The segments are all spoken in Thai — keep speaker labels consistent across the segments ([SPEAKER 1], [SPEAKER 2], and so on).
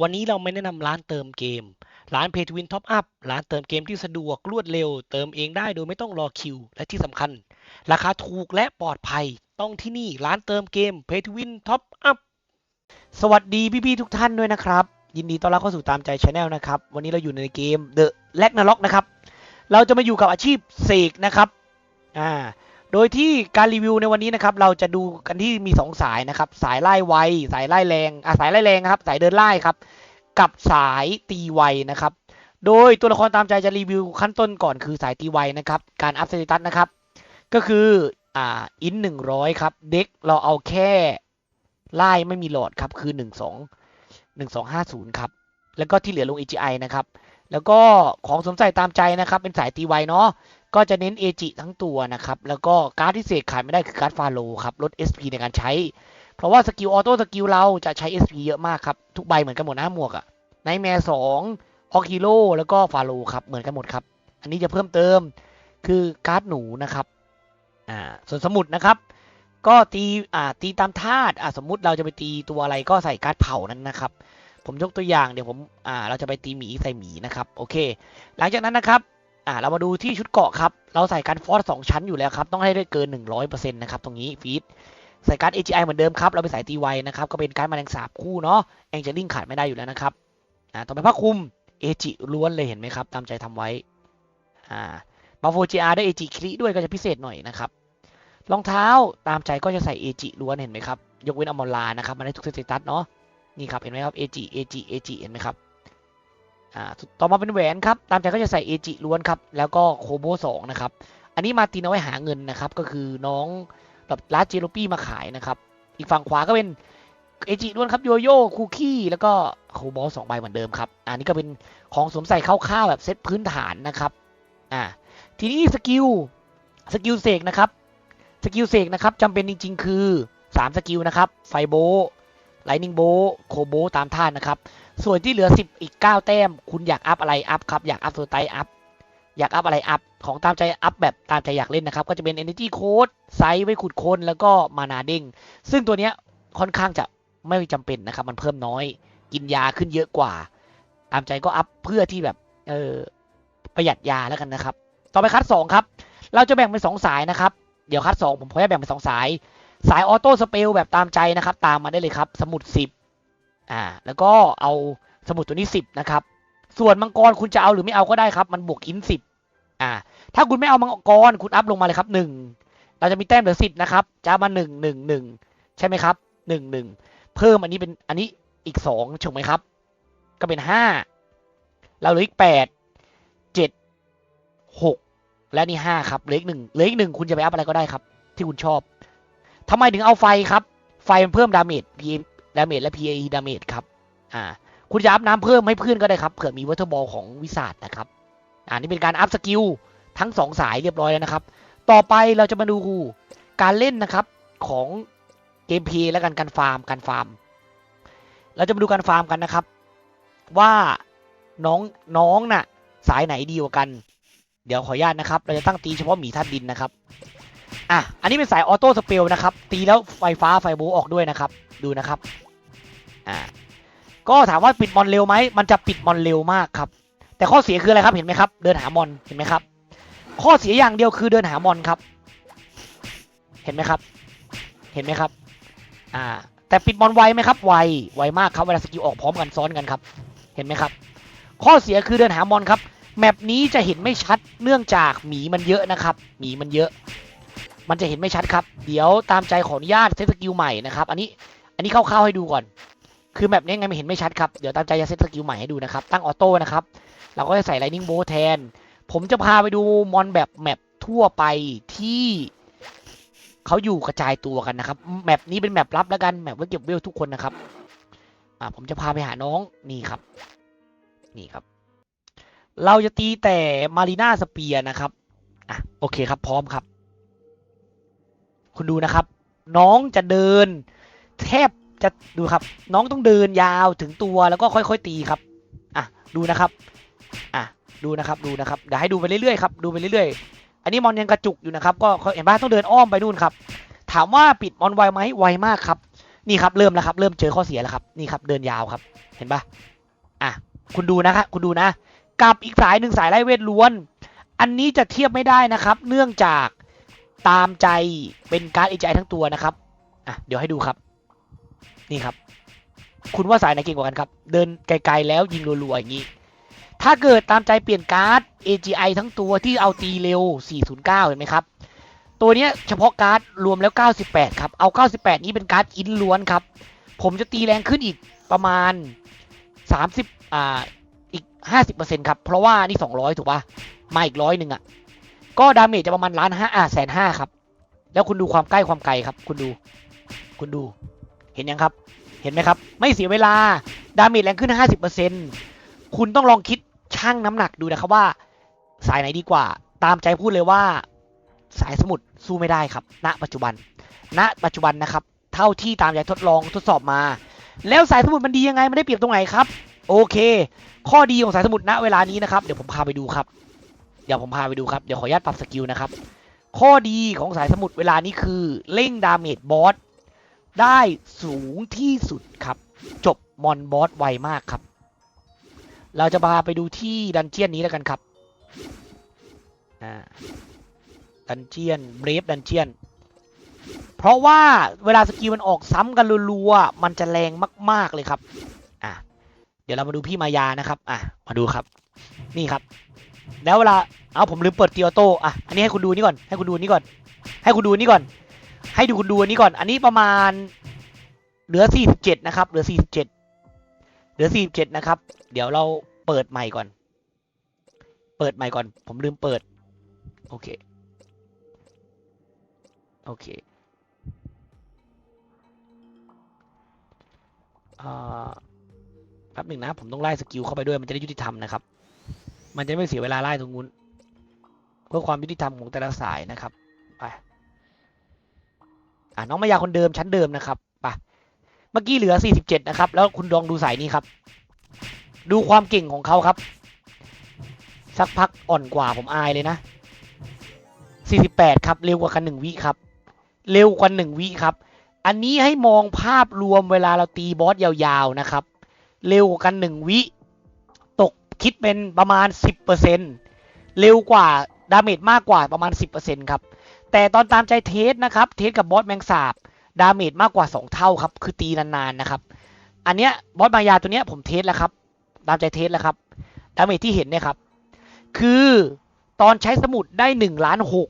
[SPEAKER 1] วันนี้เราไม่แนะนำร้านเติมเกม ร้าน Pay to Win Top Up ร้านเติมเกมที่สะดวกรวดเร็ว เติมเองได้โดยไม่ต้องรอคิว และที่สำคัญ ราคาถูกและปลอดภัย ต้องที่นี่ร้านเติมเกม Pay to Win Top Up สวัสดีพี่ๆทุกท่านด้วยนะครับ ยินดีต้อนรับเข้าสู่ตามใจ Channel นะครับ วันนี้เราอยู่ในเกม The Ragnarok นะครับ เราจะมาอยู่กับอาชีพเสกนะครับ อ่า โดยที่การรีวิวในวันนี้นะครับเราจะดูกันที่มี 2 สายนะครับ สายไล่ไว สายไล่แรงอ่าสายไล่แรงนะครับ สายเดินไล่ครับ กับสายตีไวนะครับ โดยตัวละครตามใจจะรีวิวขั้นต้นก่อนคือสายตีไวนะครับ การอัพสเตตัสนะครับ ก็คืออ่าอินหนึ่งร้อยครับ เด็กเราเอาแค่ไล่ไม่มีหลอดครับ คือหนึ่งสองหนึ่งสองห้าศูนย์ครับ แล้วก็ที่เหลือลง AGI นะครับ แล้วก็ของสมใส่ตามใจนะครับ เป็นสายตีไวเนาะ ก็จะเน้น AG ทั้งตัวนะครับ แล้วก็การ์ดที่เสกขายไม่ได้คือการ์ดฟาโลครับลด SP ในการใช้ เพราะว่าสกิลออโต้สกิลเราจะใช้ SP เยอะมากครับ ทุกใบเหมือนกันหมดนะหมวกอะไนแมร์สองฮอกฮีโร่แล้วก็ฟาโลครับเหมือนกันหมดครับ อันนี้จะเพิ่มเติมคือการ์ดหนูนะครับอ่าส่วนสมุดนะครับ ก็ตีอ่าตีตามธาตุอ่าสมมุติเราจะไปตีตัวอะไรก็ใส่การ์ดเผานั้นนะครับผมยกตัวอย่างเดี๋ยวผมอ่าเราจะไปตีหมีใส่หมีนะครับโอเค หลังจากนั้นนะครับ อ่าเรามาดูที่ชุดเกาะครับ เราใส่การฟอสสองชั้นอยู่แล้วครับ ต้องให้ได้เกิน 100%นะครับ ตรงนี้ฟีดใส่การ AGI เหมือนเดิมครับ เราไปใส่ตีไวนะครับ ก็เป็นการ์ดแมลงสาบคู่เนาะแองเจลิงขาดไม่ได้อยู่แล้วนะครับ อ่า ต่อไปผ้าคลุมเอจิล้วนเลยเห็นไหมครับ ตามใจทำไว้ อ่าบาโฟจีอาร์ได้เอจิคลิด้วยก็จะพิเศษหน่อยนะครับ รองเท้าตามใจก็จะใส่เอจิล้วนเห็นไหมครับ ยกเว้นอมอลานะครับ มันได้ทุกสเตตัสเนาะ นี่ครับ เห็นไหมครับเอจิเอจิเอจิเห็นไหมครับ อ่าต่อมาเป็นแหวนครับ ตามใจก็จะใส่เอจิล้วนครับ แล้วก็โคโบสองนะครับ อันนี้มาตีนเอาไว้หาเงินนะครับ ก็คือน้องแบบลาเจโรปี้มาขายนะครับ อีกฝั่งขวาก็เป็นเอจิล้วนครับโยโย่คูคี้แล้วก็โคบอลสองใบเหมือนเดิมครับ อันนี้ก็เป็นของสวมใส่คร่าวๆแบบเซตพื้นฐานนะครับ อ่า ทีนี้สกิล สกิลเสกนะครับ สกิลเสกนะครับจำเป็นจริงๆ คือ 3 สกิลนะครับ ไฟโบ ไลนิ่งโบโคโบตามท่านนะครับ ส่วนที่เหลือ 10 อีก 9 แต้ม คุณอยากอัพอะไรอัพครับ อยากอัพโซไตอัพ อยากอัพอะไรอัพ ของตามใจอัพแบบตามใจอยากเล่นนะครับ ก็จะเป็น Energy Code ไซส์ไว้ขุดคนแล้วก็มานาเด้ง ซึ่งตัวเนี้ยค่อนข้างจะไม่จำเป็นนะครับ มันเพิ่มน้อย กินยาขึ้นเยอะกว่า ตามใจก็อัพเพื่อที่แบบเออประหยัดยาแล้วกันนะครับ ต่อไปคัด2ครับ เราจะแบ่งเป็น2สายนะครับ เดี๋ยวคัด2ผมขอแบ่งเป็น2สาย สายออโต้สเปลแบบตามใจนะครับ ตามมาได้เลยครับ สมุด 10อ่าแล้วก็เอาสมุดตัวนี้ 10 นะครับ ส่วนมังกรคุณจะเอาหรือไม่เอาก็ได้ครับ มันบวกอิน10อ่า ถ้าคุณไม่เอามังกรคุณอัพลงมาเลยครับ 1 เราจะมีแต้มเหลือ10นะครับจะมา1 1 1 ใช่ไหมครับ 1 1 เพิ่มอันนี้เป็นอันนี้อีก2ถูกไหมครับ ก็เป็น 5 เราเหลืออีก 8 7 6 และนี่5ครับเหลืออีกหนึ่งเหลืออีกหนึ่งคุณจะไปอัพอะไรก็ได้ครับ ที่คุณชอบ ทำไมถึงเอาไฟครับ ไฟมันเพิ่มดาเมจ P ดาเมจและ PAE ดาเมจครับ อ่า คุณจะอัพน้ำเพิ่มให้เพื่อนก็ได้ครับ เผื่อมีวัตถุบอลของวิสาดนะครับ อ่า นี่เป็นการอัพสกิลทั้งสองสายเรียบร้อยแล้วนะครับ ต่อไปเราจะมาดูการเล่นนะครับของเกมเพย์และการการฟาร์ม การฟาร์ม เราจะมาดูการฟาร์มกันนะครับ ว่าน้องน้องน่ะ สายไหนดีกว่ากัน เดี๋ยวขออนุญาตนะครับ เราจะตั้งตีเฉพาะหมีธาตุดินนะครับ อะ อันนี้เป็นสายออโต้สเปลนะครับ ตีแล้วไฟฟ้าไฟโบออกด้วยนะครับ ดูนะครับ อ่า ก็ถามว่าปิดมอนเร็วไหม มันจะปิดมอนเร็วมากครับ แต่ข้อเสียคืออะไรครับเห็นไหมครับ เดินหามอนเห็นไหมครับ ข้อเสียอย่างเดียวคือเดินหามอนครับ เห็นไหมครับ เห็นไหมครับ อ่า แต่ปิดมอนไวไหมครับ ไว ไวมากครับเวลาสกิลออกพร้อมกันซ้อนกันครับ เห็นไหมครับ ข้อเสียคือเดินหามอนครับแมปนี้จะเห็นไม่ชัดเนื่องจากหมีมันเยอะนะครับ หมีมันเยอะ มันจะเห็นไม่ชัดครับ เดี๋ยวตามใจขออนุญาตเซตสกิลใหม่นะครับ อันนี้ อันนี้คร่าวๆให้ดูก่อน คือแมปนี้ไงไม่เห็นไม่ชัดครับ เดี๋ยวตามใจจะเซตสกิลใหม่ให้ดูนะครับ ตั้งออโต้นะครับ เราก็จะใส่ไลนิ่งโบแทน ผมจะพาไปดูมอนแบบแมปทั่วไปที่เขาอยู่กระจายตัวกันนะครับ แมปนี้เป็นแมปลับแล้วกัน แมปไว้เก็บเวลทุกคนนะครับ อ่า ผมจะพาไปหาน้อง นี่ครับ นี่ครับ เราจะตีแต่มารีนาสเปียนะครับ อะ โอเคครับ พร้อมครับ คุณดูนะครับ น้องจะเดิน แทบจะดูครับ น้องต้องเดินยาวถึงตัวแล้วก็ค่อยๆตีครับอะดูนะครับอะดูนะครับดูนะครับเดี๋ยวให้ดูไปเรื่อยๆครับดูไปเรื่อยๆ อันนี้มอนยังกระจุกอยู่นะครับก็เห็นป่ะต้องเดินอ้อมไปนู่นครับ ถามว่าปิดมอนไวไหมไวมากครับนี่ครับเริ่มแล้วครับเริ่มเจอข้อเสียแล้วครับนี่ครับเดินยาวครับ เห็นปะอะคุณดูนะครับคุณดูนะ กับอีกสายหนึ่งสายไล่เวทล้วน อันนี้จะเทียบไม่ได้นะครับ เนื่องจาก ตามใจเป็นการ์ดเอจทั้งตัวนะครับอะเดี๋ยวให้ดูครับ นี่ครับ คุณว่าสายไหนเก่งกว่ากันครับ เดินไกลๆแล้วยิงรัวๆอย่างนี้ ถ้าเกิดตามใจเปลี่ยนการ์ด AGI ทั้งตัวที่เอาตีเร็ว 409 เห็นไหมครับ ตัวนี้เฉพาะการ์ดรวมแล้ว 98 ครับ เอา 98 นี้เป็นการ์ดอินล้วนครับ ผมจะตีแรงขึ้นอีกประมาณ 30 อ่า อีก 50%ครับ เพราะว่านี่ 200 ถูกป่ะ มาอีกร้อยหนึ่งอะ ก็ดาเมจจะประมาณล้านห้าอ่าแสนห้าครับ แล้วคุณดูความใกล้ความไกลครับ คุณดู คุณดู เห็นยังครับ เห็นไหมครับ ไม่เสียเวลา ดาเมจแรงขึ้น 50%คุณต้องลองคิดชั่งน้ำหนักดูนะครับว่า สายไหนดีกว่า ตามใจพูดเลยว่า สายสมุทรสู้ไม่ได้ครับ ณ ปัจจุบัน ณ ปัจจุบันนะครับ เท่าที่ตามใจทดลองทดสอบมา แล้วสายสมุทรมันดียังไง มันได้เปรียบตรงไหนครับ โอเค ข้อดีของสายสมุทรณเวลานี้นะครับ เดี๋ยวผมพาไปดูครับ เดี๋ยวผมพาไปดูครับ เดี๋ยวขออนุญาตปรับสกิลนะครับ ข้อดีของสายสมุทรเวลานี้คือเร่งดาเมจบอสได้สูงที่สุดครับ จบมอนบอสไวมากครับ เราจะพาไปดูที่ดันเจียนนี้แล้วกันครับดันเจียนเบรฟดันเจียน เพราะว่าเวลาสกิลมันออกซ้ำกันรัวๆมันจะแรงมาก ๆเลยครับ อะ เดี๋ยวเรามาดูพี่มายานะครับ อะ มาดูครับ นี่ครับ แล้วเวลาเอาผมลืมเปิดตีออโต้อะอันนี้ให้คุณดูนี่ก่อนให้คุณดูนี่ก่อน ให้คุณดูนี่ก่อน ให้ดูคุณดูอันนี้ก่อน อันนี้ประมาณ เหลือ47นะครับ เหลือ47เหลือ47นะครับ เดี๋ยวเราเปิดใหม่ก่อน เปิดใหม่ก่อน ผมลืมเปิด โอเค โอเคอ่าแป๊บหนึ่งนะ ผมต้องไล่สกิลเข้าไปด้วยมันจะได้ยุติธรรมนะครับ มันจะไม่เสียเวลาไล่ตรงนู้นเพื่อความยุติธรรมของแต่ละสายนะครับไปอ่าน้องมายาคนเดิมชั้นเดิมนะครับไปเมื่อกี้เหลือ 47 นะครับ แล้วคุณลองดูสายนี้ครับ ดูความเก่งของเขาครับ สักพักอ่อนกว่าผมอายเลยนะ 48 ครับ เร็วกว่ากันหนึ่งวิครับ เร็วกว่าหนึ่งวิครับ อันนี้ให้มองภาพรวมเวลาเราตีบอสยาวๆนะครับ เร็วกว่ากันหนึ่งวิ คิดเป็นประมาณ 10%เร็วกว่าดาเมจมากกว่าประมาณ 10%ครับ แต่ตอนตามใจเทสนะครับ เทสกับบอสแมงสาบดาเมจมากกว่า 2 เท่าครับ คือตีนานๆนะครับ อันเนี้ยบอสมายาตัวเนี้ยผมเทสแล้วครับ ตามใจเทสแล้วครับ ดาเมจที่เห็นเนี่ยครับ คือตอนใช้สมุดได้1ล้านหก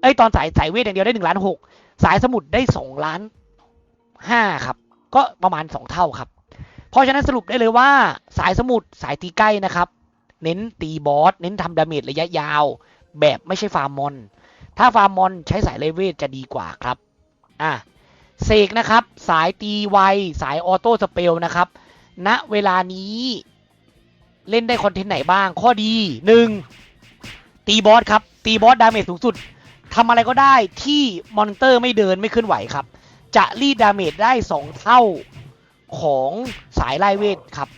[SPEAKER 1] เอ้ยตอนสายสายเวทอย่างเดียวได้1ล้านหกสายสมุดได้2ล้านห้าครับ ก็ประมาณ 2 เท่าครับ เพราะฉะนั้นสรุปได้เลยว่าสายสมุดสายตีใกล้นะครับ เน้นตีบอสเน้นทำดาเมจระยะยาว แบบไม่ใช่ฟาร์มมอน ถ้าฟาร์มมอนใช้สายเลเวทจะดีกว่าครับอะเสกนะครับ สายตีไวสายออโต้สเปลนะครับณเวลานี้เล่นได้คอนเทนต์ไหนบ้าง ข้อดี 1. ตีบอสครับ ตีบอสดาเมจสูงสุดทำอะไรก็ได้ที่มอนเตอร์ไม่เดินไม่เคลื่อนไหวครับ จะรีดดาเมจได้ 2 เท่า ของสายไล่เวทครับ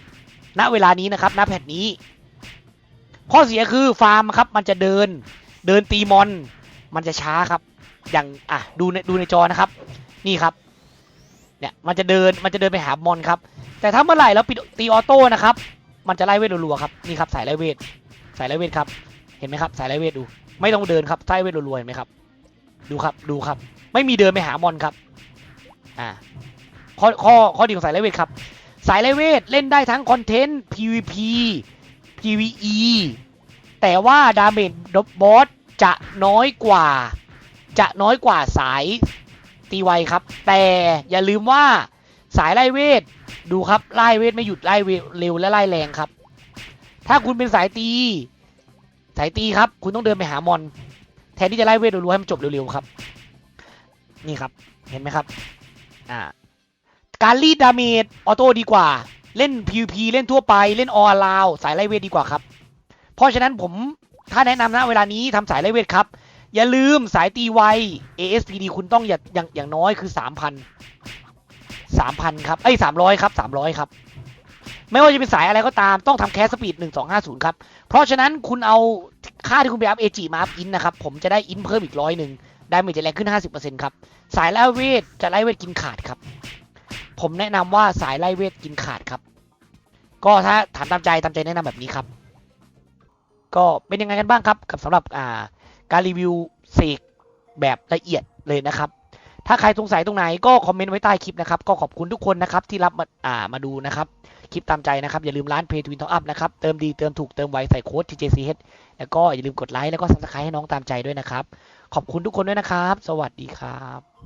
[SPEAKER 1] ณ เวลานี้นะครับ ณ แพทนี้ ข้อเสียคือฟาร์มครับ มันจะเดิน เดินตีมอน มันจะช้าครับ อย่าง อะ ดูในดูในจอนะครับ นี่ครับ เนี่ย มันจะเดิน มันจะเดินไปหามอนครับ แต่ถ้าเมื่อไหร่แล้วปิดตีออโต้นะครับ มันจะไล่เวทรัวๆครับ นี่ครับ สายไล่เวท สายไล่เวทครับ เห็นไหมครับ สายไล่เวทดู ไม่ต้องเดินครับไล่เวทรัวๆเห็นไหมครับ ดูครับ ดูครับ ไม่มีเดินไปหามอนครับ อ่า ข้อข้อข้อดีของสายไลเวทครับ สายไลเวทเล่นได้ทั้งคอนเทนต์ PVP PVE แต่ว่าดาเมจบอสจะน้อยกว่า จะน้อยกว่าสายตีไวครับ แต่อย่าลืมว่าสายไล่เวทดูครับไล่เวทไม่หยุดไล่เวทเร็วและไล่แรงครับ ถ้าคุณเป็นสายตี สายตีครับ คุณต้องเดินไปหามอน แทนที่จะไล่เวทรัวๆให้มันจบเร็วๆครับ นี่ครับเห็นไหมครับ อ่า การรีดดาเมจออโต้ดีกว่า เล่น PVP เล่นทั่วไปเล่นออลาวสายไลเวทดีกว่าครับ เพราะฉะนั้นผมถ้าแนะนำนะเวลานี้ทำสายไลเวทครับ อย่าลืมสายตีไว ASPD คุณต้องอย่าอย่างอย่างน้อยคือ 3,000 3,000 ครับเอ้300 ครับ 300 ครับ ไม่ว่าจะเป็นสายอะไรก็ตามต้องทำแคสสปีด1250 ครับ เพราะฉะนั้นคุณเอาค่าที่คุณไปอัพเอจมาอัพอินนะครับ ผมจะได้อินเพิ่มอีกร้อยหนึ่งได้เมจจะแรงขึ้น 50%ครับ สายไลเวทจะไลเวทกินขาดครับ ผมแนะนำว่าสายไล่เวทกินขาดครับ ก็ถ้าถามตามใจตามใจแนะนำแบบนี้ครับ ก็เป็นยังไงกันบ้างครับ กับสำหรับอ่าการรีวิวเสกแบบละเอียดเลยนะครับ ถ้าใครสงสัยตรงไหนก็คอมเมนต์ไว้ใต้คลิปนะครับ ก็ขอบคุณทุกคนนะครับที่รับมาอ่ามาดูนะครับ คลิปตามใจนะครับ อย่าลืมร้าน Pay to Win Top Up นะครับ เติมดีเติมถูกเติมไวใส่โค้ด TJCH แล้วก็อย่าลืมกดไลค์แล้วก็ Subscribe ให้น้องตามใจด้วยนะครับ ขอบคุณทุกคนด้วยนะครับ สวัสดีครับ